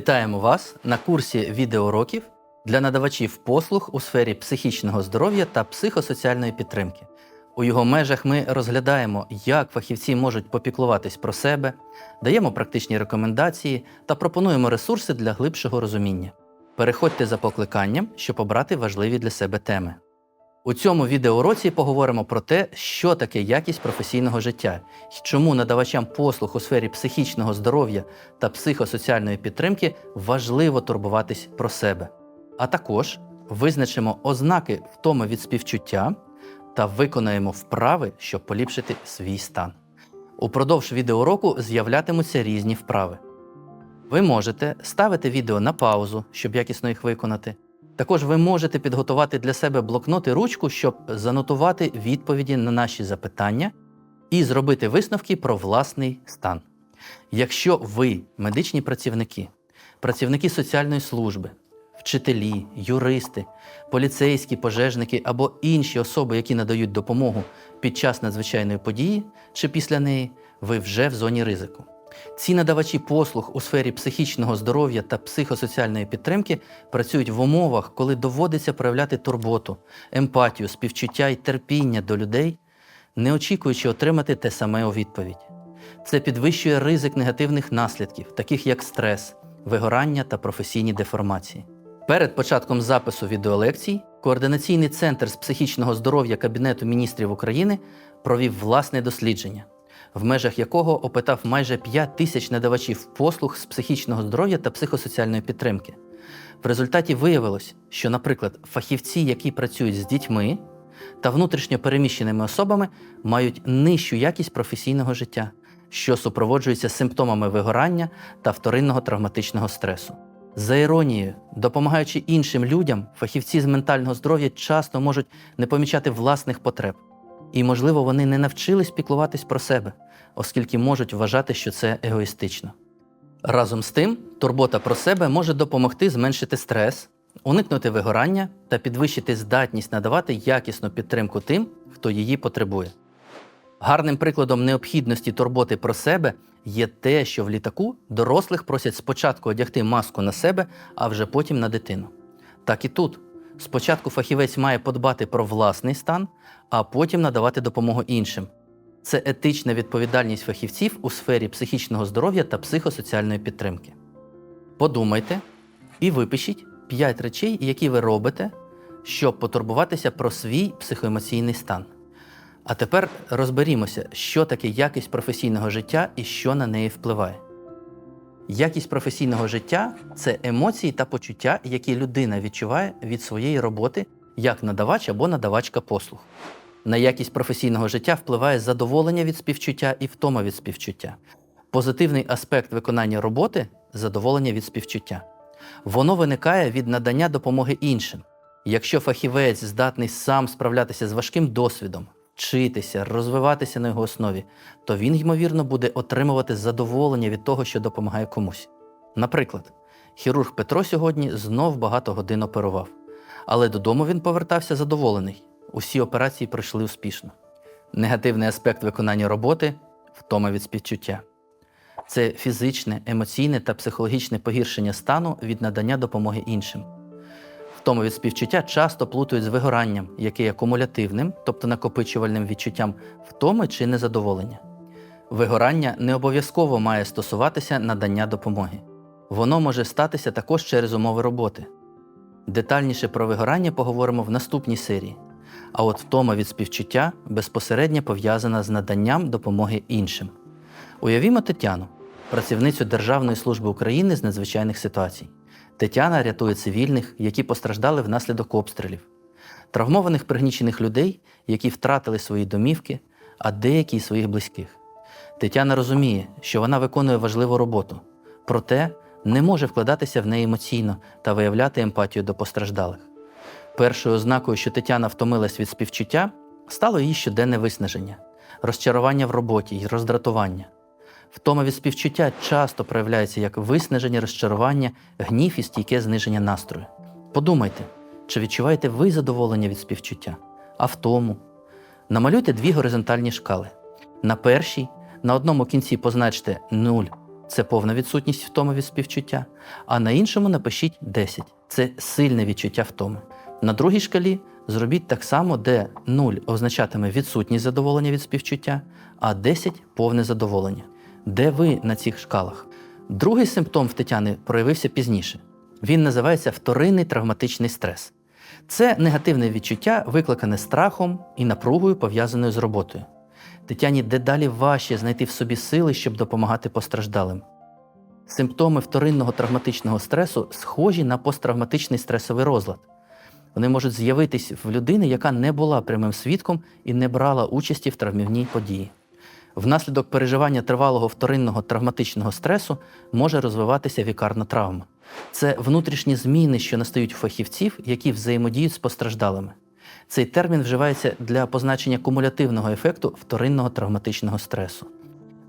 Вітаємо вас на курсі відеоуроків для надавачів послуг у сфері психічного здоров'я та психосоціальної підтримки. У його межах ми розглядаємо, як фахівці можуть попіклуватись про себе, даємо практичні рекомендації та пропонуємо ресурси для глибшого розуміння. Переходьте за покликанням, щоб обрати важливі для себе теми. У цьому відеоуроці поговоримо про те, що таке якість професійного життя і чому надавачам послуг у сфері психічного здоров'я та психосоціальної підтримки важливо турбуватись про себе. А також визначимо ознаки втоми від співчуття та виконаємо вправи, щоб поліпшити свій стан. Упродовж відеоуроку з'являтимуться різні вправи. Ви можете ставити відео на паузу, щоб якісно їх виконати. Також ви можете підготувати для себе блокнот і ручку, щоб занотувати відповіді на наші запитання і зробити висновки про власний стан. Якщо ви медичні працівники, працівники соціальної служби, вчителі, юристи, поліцейські, пожежники або інші особи, які надають допомогу під час надзвичайної події чи після неї, ви вже в зоні ризику. Ці надавачі послуг у сфері психічного здоров'я та психосоціальної підтримки працюють в умовах, коли доводиться проявляти турботу, емпатію, співчуття і терпіння до людей, не очікуючи отримати те саме у відповідь. Це підвищує ризик негативних наслідків, таких як стрес, вигорання та професійні деформації. Перед початком запису відеолекцій Координаційний центр з психічного здоров'я Кабінету міністрів України провів власне дослідження в межах якого опитав майже 5 тисяч надавачів послуг з психічного здоров'я та психосоціальної підтримки. В результаті виявилось, що, наприклад, фахівці, які працюють з дітьми та внутрішньо переміщеними особами, мають нижчу якість професійного життя, що супроводжується симптомами вигорання та вторинного травматичного стресу. За іронією, допомагаючи іншим людям, фахівці з ментального здоров'я часто можуть не помічати власних потреб. І, можливо, вони не навчились піклуватись про себе, оскільки можуть вважати, що це егоїстично. Разом з тим, турбота про себе може допомогти зменшити стрес, уникнути вигорання та підвищити здатність надавати якісну підтримку тим, хто її потребує. Гарним прикладом необхідності турботи про себе є те, що в літаку дорослих просять спочатку одягти маску на себе, а вже потім на дитину. Так і тут. Спочатку фахівець має подбати про власний стан, а потім надавати допомогу іншим. Це етична відповідальність фахівців у сфері психічного здоров'я та психосоціальної підтримки. Подумайте і випишіть 5 речей, які ви робите, щоб потурбуватися про свій психоемоційний стан. А тепер розберімося, що таке якість професійного життя і що на неї впливає. Якість професійного життя це емоції та почуття, які людина відчуває від своєї роботи як надавач або надавачка послуг. На якість професійного життя впливає задоволення від співчуття і втома від співчуття. Позитивний аспект виконання роботи задоволення від співчуття. Воно виникає від надання допомоги іншим. Якщо фахівець здатний сам справлятися з важким досвідом, вчитися, розвиватися на його основі, то він, ймовірно, буде отримувати задоволення від того, що допомагає комусь. Наприклад, хірург Петро сьогодні знов багато годин оперував, але додому він повертався задоволений. Усі операції пройшли успішно. Негативний аспект виконання роботи втома від співчуття. Це фізичне, емоційне та психологічне погіршення стану від надання допомоги іншим. Втому від співчуття часто плутають з вигоранням, яке є кумулятивним, тобто накопичувальним відчуттям втоми чи незадоволення. Вигорання не обов'язково має стосуватися надання допомоги. Воно може статися також через умови роботи. Детальніше про вигорання поговоримо в наступній серії. А от втома від співчуття безпосередньо пов'язана з наданням допомоги іншим. Уявімо Тетяну, працівницю Державної служби України з надзвичайних ситуацій. Тетяна рятує цивільних, які постраждали внаслідок обстрілів, травмованих пригнічених людей, які втратили свої домівки, а деякі й своїх близьких. Тетяна розуміє, що вона виконує важливу роботу, проте не може вкладатися в неї емоційно та виявляти емпатію до постраждалих. Першою ознакою, що Тетяна втомилась від співчуття, стало її щоденне виснаження, розчарування в роботі й роздратування. Втома від співчуття часто проявляється як виснаження, розчарування, гнів і стійке зниження настрою. Подумайте, чи відчуваєте ви задоволення від співчуття? А втому? Намалюйте дві горизонтальні шкали. На першій на одному кінці позначте 0 це повна відсутність втоми від співчуття, а на іншому напишіть 10 це сильне відчуття втоми. На другій шкалі зробіть так само, де 0 означатиме відсутність задоволення від співчуття, а 10 повне задоволення. Де ви на цих шкалах? Другий симптом в Тетяни проявився пізніше. Він називається вторинний травматичний стрес. Це негативне відчуття, викликане страхом і напругою, пов'язаною з роботою. Тетяні дедалі важче знайти в собі сили, щоб допомагати постраждалим. Симптоми вторинного травматичного стресу схожі на посттравматичний стресовий розлад. Вони можуть з'явитись в людини, яка не була прямим свідком і не брала участі в травмівній події. Внаслідок переживання тривалого вторинного травматичного стресу може розвиватися вікарна травма. Це внутрішні зміни, що настають у фахівців, які взаємодіють з постраждалими. Цей термін вживається для позначення кумулятивного ефекту вторинного травматичного стресу.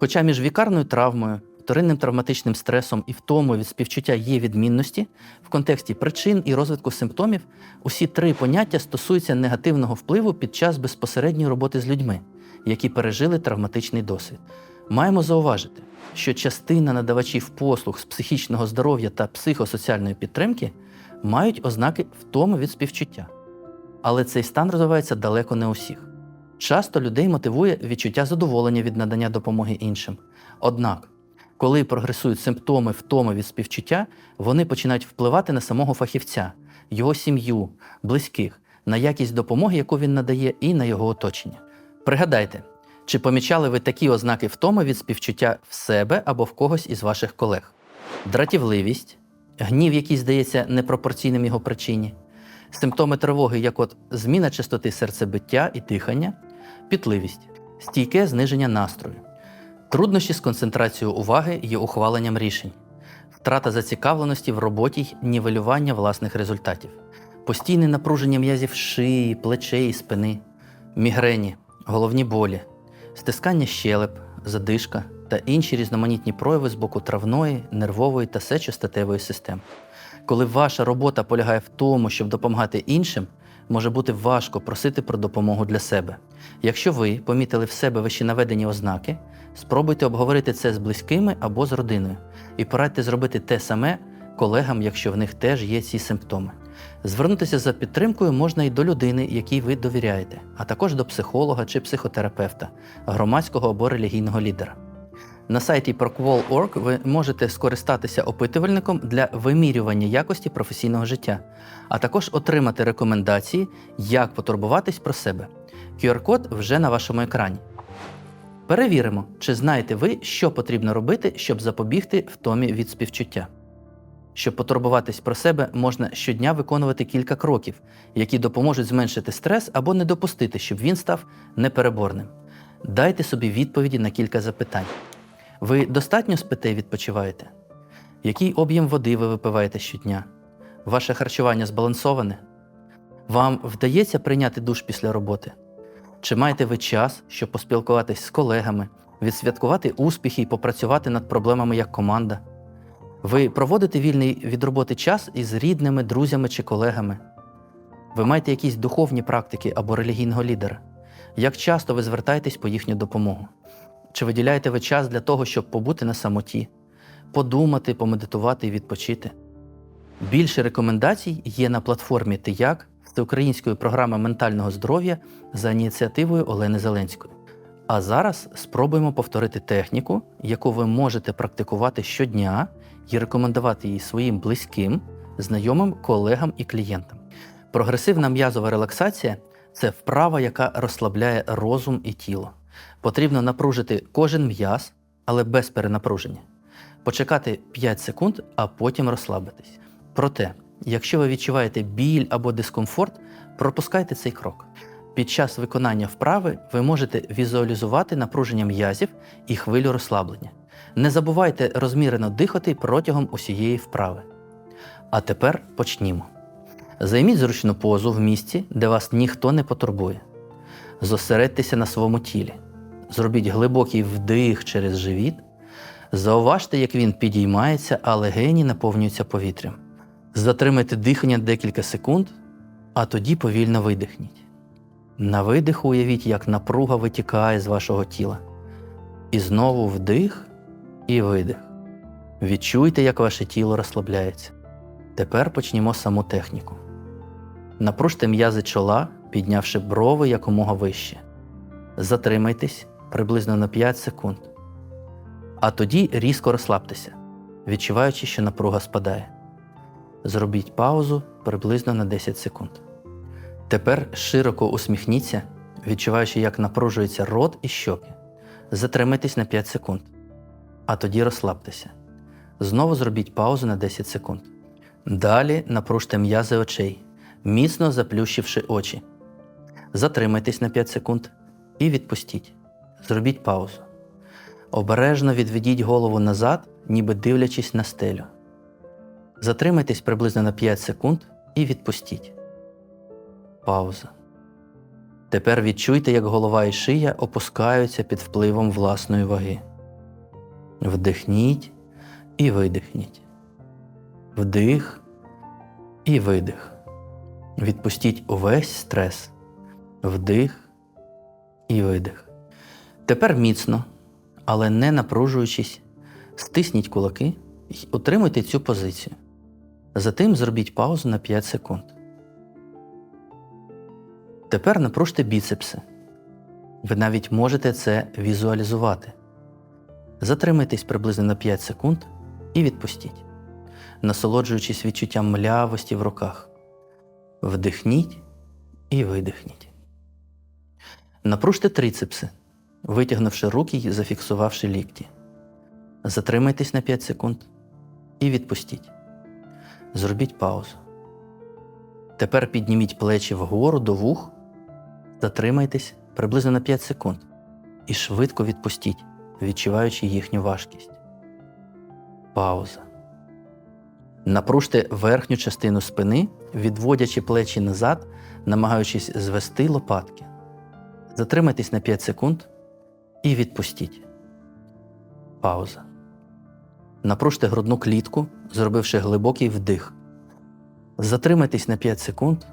Хоча між вікарною травмою, вторинним травматичним стресом і втомою від співчуття є відмінності, в контексті причин і розвитку симптомів усі три поняття стосуються негативного впливу під час безпосередньої роботи з людьми, які пережили травматичний досвід. Маємо зауважити, що частина надавачів послуг з психічного здоров'я та психосоціальної підтримки мають ознаки втоми від співчуття. Але цей стан розвивається далеко не у всіх. Часто людей мотивує відчуття задоволення від надання допомоги іншим. Однак, коли прогресують симптоми втоми від співчуття, вони починають впливати на самого фахівця, його сім'ю, близьких, на якість допомоги, яку він надає, і на його оточення. Пригадайте, чи помічали ви такі ознаки втоми від співчуття в себе або в когось із ваших колег? Дратівливість, гнів, який здається непропорційним його причині, симптоми тривоги, як от зміна частоти серцебиття і дихання, пітливість, стійке зниження настрою, труднощі з концентрацією уваги і ухваленням рішень, втрата зацікавленості в роботі й нівелювання власних результатів, постійне напруження м'язів шиї, плечей і спини, мігрені, головні болі, стискання щелеп, задишка та інші різноманітні прояви з боку травної, нервової та сечостатевої систем. Коли ваша робота полягає в тому, щоб допомагати іншим, може бути важко просити про допомогу для себе. Якщо ви помітили в себе вище наведені ознаки, спробуйте обговорити це з близькими або з родиною і порадьте зробити те саме колегам, якщо в них теж є ці симптоми. Звернутися за підтримкою можна і до людини, якій ви довіряєте, а також до психолога чи психотерапевта, громадського або релігійного лідера. На сайті Procwall.org ви можете скористатися опитувальником для вимірювання якості професійного життя, а також отримати рекомендації, як потурбуватись про себе. QR-код вже на вашому екрані. Перевіримо, чи знаєте ви, що потрібно робити, щоб запобігти втомі від співчуття. Щоб потурбуватись про себе, можна щодня виконувати кілька кроків, які допоможуть зменшити стрес або не допустити, щоб він став непереборним. Дайте собі відповіді на кілька запитань. Ви достатньо спите і відпочиваєте? Який об'єм води ви випиваєте щодня? Ваше харчування збалансоване? Вам вдається прийняти душ після роботи? Чи маєте ви час, щоб поспілкуватись з колегами, відсвяткувати успіхи і попрацювати над проблемами як команда? Ви проводите вільний від роботи час із рідними, друзями чи колегами? Ви маєте якісь духовні практики або релігійного лідера? Як часто ви звертаєтесь по їхню допомогу? Чи виділяєте ви час для того, щоб побути на самоті, подумати, помедитувати і відпочити? Більше рекомендацій є на платформі «Ти-як» Всеукраїнської програми ментального здоров'я за ініціативою Олени Зеленської. А зараз спробуємо повторити техніку, яку ви можете практикувати щодня і рекомендувати її своїм близьким, знайомим, колегам і клієнтам. Прогресивна м'язова релаксація це вправа, яка розслабляє розум і тіло. Потрібно напружити кожен м'яз, але без перенапруження. Почекати 5 секунд, а потім розслабитись. Проте, якщо ви відчуваєте біль або дискомфорт, пропускайте цей крок. Під час виконання вправи ви можете візуалізувати напруження м'язів і хвилю розслаблення. Не забувайте розмірено дихати протягом усієї вправи. А тепер почнімо. Займіть зручну позу в місці, де вас ніхто не потурбує. Зосередьтеся на своєму тілі. Зробіть глибокий вдих через живіт. Зауважте, як він підіймається, а легені наповнюються повітрям. Затримайте дихання декілька секунд, а тоді повільно видихніть. На видиху уявіть, як напруга витікає з вашого тіла. І знову вдих і видих. Відчуйте, як ваше тіло розслабляється. Тепер почнімо саму техніку. Напружте м'язи чола, піднявши брови якомога вище. Затримайтесь приблизно на 5 секунд. А тоді різко розслабтеся, відчуваючи, що напруга спадає. Зробіть паузу приблизно на 10 секунд. Тепер широко усміхніться, відчуваючи, як напружується рот і щоки. Затримайтесь на 5 секунд. А тоді розслабтеся. Знову зробіть паузу на 10 секунд. Далі напружте м'язи очей, міцно заплющивши очі. Затримайтесь на 5 секунд і відпустіть. Зробіть паузу. Обережно відведіть голову назад, ніби дивлячись на стелю. Затримайтесь приблизно на 5 секунд і відпустіть. Пауза. Тепер відчуйте, як голова і шия опускаються під впливом власної ваги. Вдихніть і видихніть. Вдих і видих. Відпустіть увесь стрес. Вдих і видих. Тепер міцно, але не напружуючись, стисніть кулаки і утримуйте цю позицію. Затим зробіть паузу на 5 секунд. Тепер напружте біцепси. Ви навіть можете це візуалізувати. Затримайтесь приблизно на 5 секунд і відпустіть, насолоджуючись відчуттям млявості в руках. Вдихніть і видихніть. Напружте трицепси, витягнувши руки і зафіксувавши лікті. Затримайтесь на 5 секунд і відпустіть. Зробіть паузу. Тепер підніміть плечі вгору до вух, затримайтесь приблизно на 5 секунд і швидко відпустіть, відчуваючи їхню важкість. Пауза. Напружте верхню частину спини, відводячи плечі назад, намагаючись звести лопатки. Затримайтесь на 5 секунд і відпустіть. Пауза. Напружте грудну клітку, зробивши глибокий вдих. Затримайтесь на 5 секунд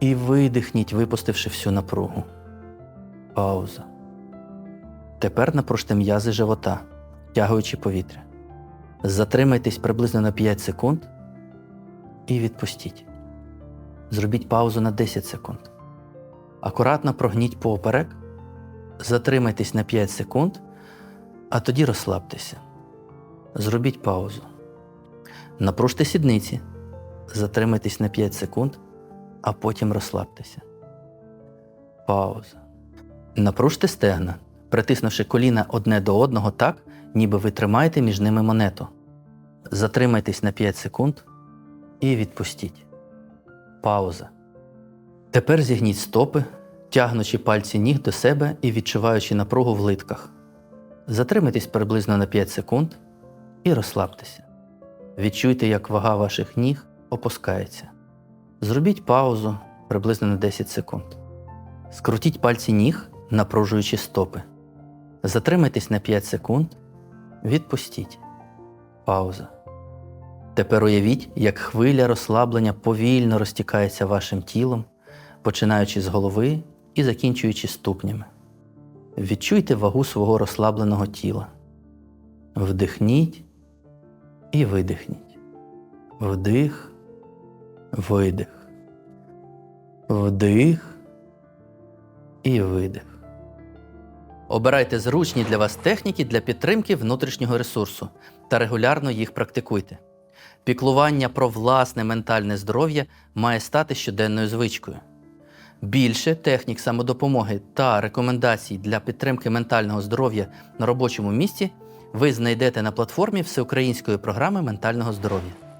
і видихніть, випустивши всю напругу. Пауза. Тепер напружте м'язи живота, тягуючи повітря. Затримайтесь приблизно на 5 секунд і відпустіть. Зробіть паузу на 10 секунд. Акуратно прогніть поперек. Затримайтесь на 5 секунд, а тоді розслабтеся. Зробіть паузу. Напружте сідниці. Затримайтесь на 5 секунд, а потім розслабтеся. Пауза. Напружте стегна, притиснувши коліна одне до одного так, ніби ви тримаєте між ними монету. Затримайтесь на 5 секунд і відпустіть. Пауза. Тепер зігніть стопи, тягнучи пальці ніг до себе і відчуваючи напругу в литках. Затримайтесь приблизно на 5 секунд і розслабтеся. Відчуйте, як вага ваших ніг опускається. Зробіть паузу приблизно на 10 секунд. Скрутіть пальці ніг, напружуючи стопи. Затримайтесь на 5 секунд. Відпустіть. Пауза. Тепер уявіть, як хвиля розслаблення повільно розтікається вашим тілом, починаючи з голови і закінчуючи ступнями. Відчуйте вагу свого розслабленого тіла. Вдихніть і видихніть. Вдих, видих. Вдих і видих. Обирайте зручні для вас техніки для підтримки внутрішнього ресурсу та регулярно їх практикуйте. Піклування про власне ментальне здоров'я має стати щоденною звичкою. Більше технік самодопомоги та рекомендацій для підтримки ментального здоров'я на робочому місці ви знайдете на платформі Всеукраїнської програми ментального здоров'я.